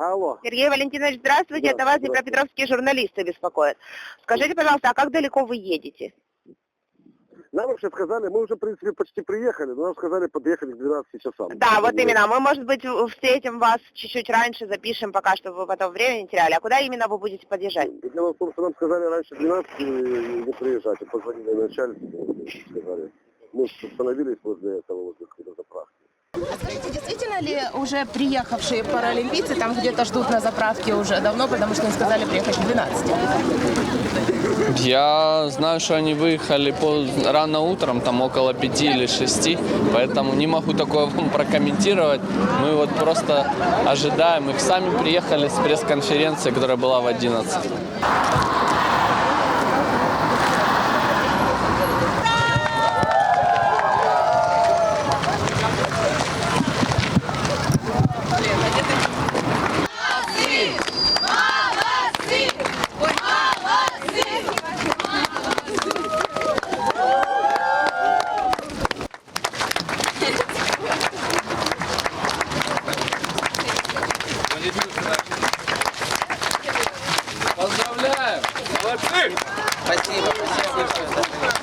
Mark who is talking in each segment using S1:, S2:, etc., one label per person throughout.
S1: Алло.
S2: Сергей Валентинович, здравствуйте. Это вас
S1: Здравствуйте.
S2: днепропетровские журналисты беспокоят. Скажите, пожалуйста, а как далеко вы едете?
S1: Нам вообще сказали, мы уже, в принципе, почти приехали, но нам сказали подъехать к 12 часам.
S2: Да, вот именно. Мы, может быть, встретим вас чуть-чуть раньше, запишем пока, чтобы вы потом время не теряли. А куда именно вы будете подъезжать?
S1: Дело в том, что нам сказали раньше 12 не приезжать, и позвонили начальству, сказали. Мы остановились возле этого, возле какой-то заправки.
S3: Скажите, действительно ли уже приехавшие паралимпийцы там где-то ждут на заправке уже давно, потому что им сказали приехать к 12?
S4: Я знаю, что они выехали рано утром, там около пяти или шести, поэтому не могу такое вам прокомментировать. Мы вот просто ожидаем их. Сами приехали с пресс-конференции, которая была в 11. Спасибо,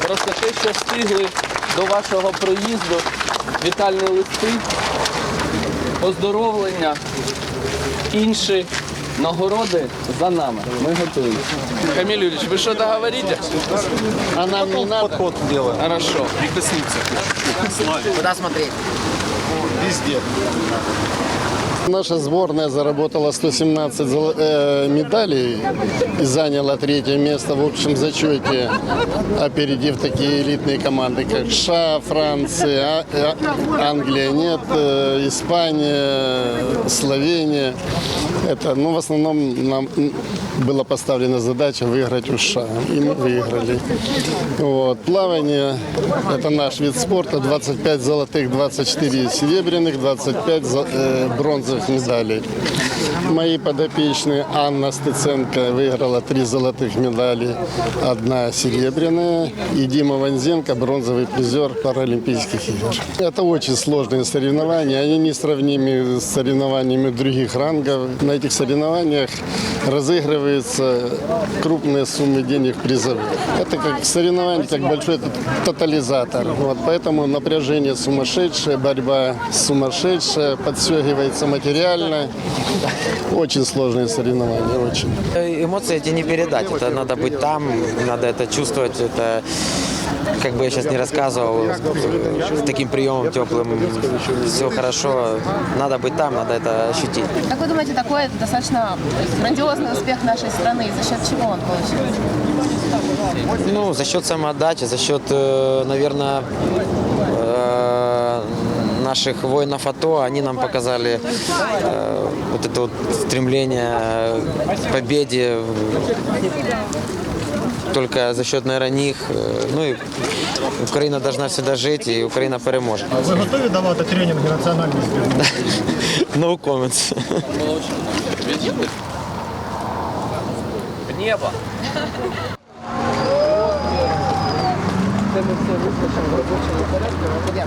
S4: Просто те, що встигли до вашого проїзду, вітальні листи, оздоровлення, інші нагороди за нами. Ми готові. Камиль Юрьевич, вы что-то говорите?
S5: А нам не надо. Подход делаем.
S4: Хорошо.
S5: Куда смотреть? Везде. Наша сборная заработала 117 золо- э, медалей и заняла третье место в общем зачете, опередив такие элитные команды, как США, Франция, А- А- Англия нет, э, Испания, Словения. Это, ну, в основном нам была поставлена задача выиграть у США, и мы выиграли. Вот. Плавание – это наш вид спорта. 25 золотых, 24 серебряных, 25 за- э, бронзовых медалей. Мои подопечные Анна Стеценко выиграла три золотых медали, одна серебряная. И Дима Ванзенко – бронзовый призер Паралимпийских игр. Это очень сложные соревнования. Они несравнимы с соревнованиями других рангов. На этих соревнованиях разыгрываются крупные суммы денег призовых. Это как соревнование, как большой тотализатор. Вот, поэтому напряжение сумасшедшее, борьба сумасшедшая, подстегивается материально. Очень сложные соревнования, очень.
S6: Эмоции эти не передать. Это надо быть там, надо это чувствовать. Это, как бы я сейчас не рассказывал, с таким приемом теплым, все хорошо. Надо быть там, надо это ощутить.
S3: Как вы думаете, такой это достаточно грандиозный успех нашей страны? За счет чего он получился?
S6: Ну, за счет самоотдачи, за счет, наверное, наших воинов АТО, они нам показали э, вот это вот стремление к победе только за счет, наверное, них. Э, Ну и Украина должна всегда жить, и Украина переможе.
S7: Ви готові давати тренінги національної збірної?
S6: No comments.
S4: Небо.
S3: Подожди, а